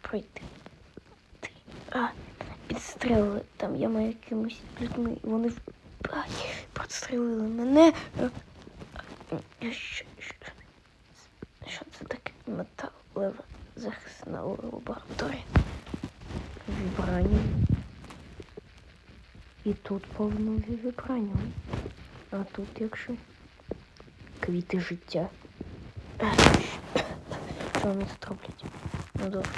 пройти. Ти, а, підстрелили. Там я маю якимось людьми. Вони ай, мене. Е, е, Що, що, що це таке? Металева захисна лабораторія. Вібраніум. І тут повно вібраніум. А тут якщо квіти життя. Що вони тут роблять? Ну добре.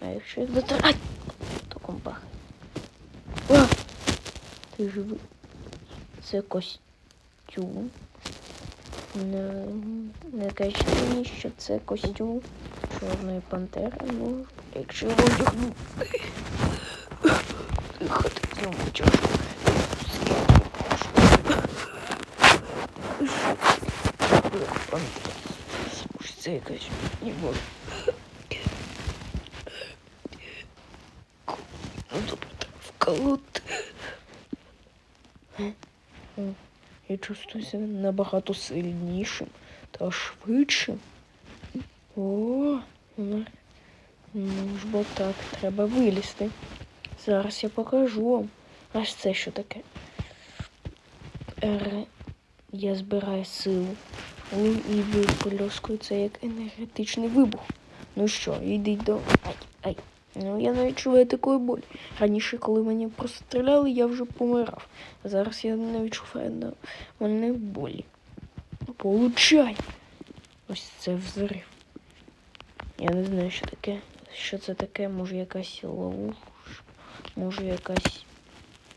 А якщо їх дотр... Ай! То компах. О! Ти живий. Це костюм. Не, не кажіть мені, що це костюм чорної пантери. Ну, якщо його одягну. Тихо, ти цьому чорну. Може, це якась не можу. Добре, вколоти. Я чувствую себе набагато сильнішим та швидшим. О, ну ну ж бо так, треба вилізти. Зараз я покажу вам. Аж це що таке. Р. Я збираю силу. Ну, і виплескую це як енергетичний вибух. Ну що, йдіть до. Ай, ай. Ну, я не відчуваю такої болі. Раніше, коли мені просто стріляли, я вже помирав. Зараз я не відчуваю мене болі. Получай! Ось це взрив. Я не знаю, що таке. Що це таке? Може якась ловушка, може якась.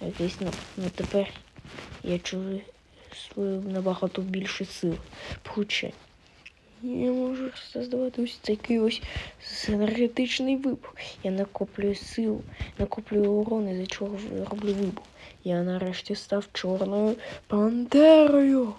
Якийсь ну, ну тепер я чую набагато більше сил. Получай. Я можу создавати ось такий ось енергетичний вибух. Я накоплюю силу, накоплюю урон, із-за чого роблю вибух. Я нарешті став чорною пантерою.